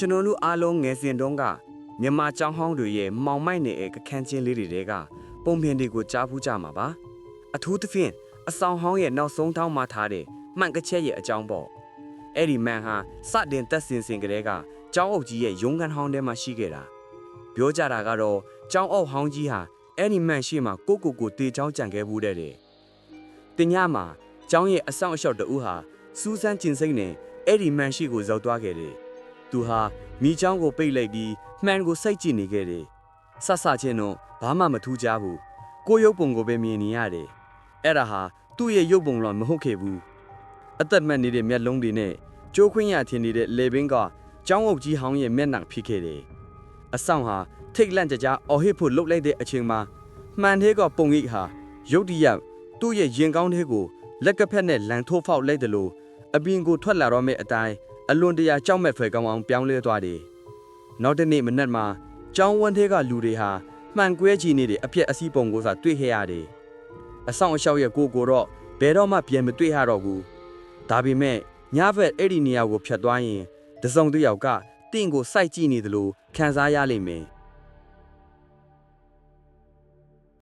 ကျွန်တော်တို့အားလုံးငယ်စဉ်တုန်းကမြန်မာကျောင်းဟောင်းတွေရဲ့မောင်မိုက်နေတဲ့ကခန်းချင်းလေးတွေတဲကပုံပြင်တွေကိုကြားဖူးကြမှာပါအထူးသဖြင့်အဆောင်ဟောင်းရဲ့နောက်ဆုံးထောင်းမှာထားတဲ့မှန်ကချက်ရဲ့အကြောင်းပေါ့အဲ့ဒီမန်ဟာစတင်တက်စင်စင်ကလေးကကျောင်းအုပ်ကြီးရဲ့ရုံးခန်းဟောင်းထဲမှာရှိခဲ့တာပြောကြတာကတော့ကျောင်းအုပ်ဟောင်းကြီးဟာအဲ့ဒီမန်ရှိမှကိုကိုကိုတေချောင်းကြံခဲ့ဘူးတဲ့တဲ့တင်ညမှာကျောင်းရဲ့အဆောင်အလျှောက်တဦးဟာစူးစမ်းကျင်စိမ့်နဲ့အဲ့ဒီမန်ရှိကိုရောက်သွားခဲ့တယ် သူဟာမိချောင်းကိုပိတ်လိုက်ပြီးမှန်ကိုစိတ်ကြည့်နေခဲ့တယ်။ဆဆချင်းတော့ဘာမှမထူးကြဘူး။ကိုယ်ရုပ်ပုံကိုပဲမြင်နေရတယ်။အဲ့ဒါဟာသူ့ရဲ့ရုပ်ပုံတော့မဟုတ်ခဲ့ဘူး။အသက်မတ်နေတဲ့မျက်လုံးတွေနဲ့ကြိုးခွင်းရထင်နေတဲ့လေပင်ကကျောင်းအုပ်ကြီးဟောင်းရဲ့မျက်နှာဖြစ်ခဲ့တယ်။အဆောင်ဟာထိတ်လန့်ကြကြအော်ဟစ်ဖို့လှုပ်လိုက်တဲ့အချိန်မှာမှန်သေးကပုံရိပ်ဟာရုတ်တရက်သူ့ရဲ့ရင်ကောင်းသေးကိုလက်ကဖက်နဲ့လန်ထိုးဖောက်လိုက်တယ်လို့အပြင်ကိုထွက်လာတော့မယ့်အတိုင်း အလွန်တရာကြောက်မဲ့ဖွယ်ကောင်းအောင်ပြောင်းလဲသွားတယ်။နောက်တစ်နေ့မနက်မှာကျောင်းဝန်းထဲကလူတွေဟာမှန်ကွဲချီနေတဲ့အပြက်အစည်းပုံကိုသာတွေ့ခဲ့ရတယ်။အဆောင်အရှောက်ရဲ့ကိုကိုတော့ဘယ်တော့မှပြန်မတွေ့ရတော့ဘူး။ဒါပေမဲ့ညဘက်အဲ့ဒီနေရာကိုဖြတ်သွားရင်တစုံတစ်ယောက်ကတင့်ကိုစိုက်ကြည့်နေတယ်လို့ခံစားရလိမ့်မယ်။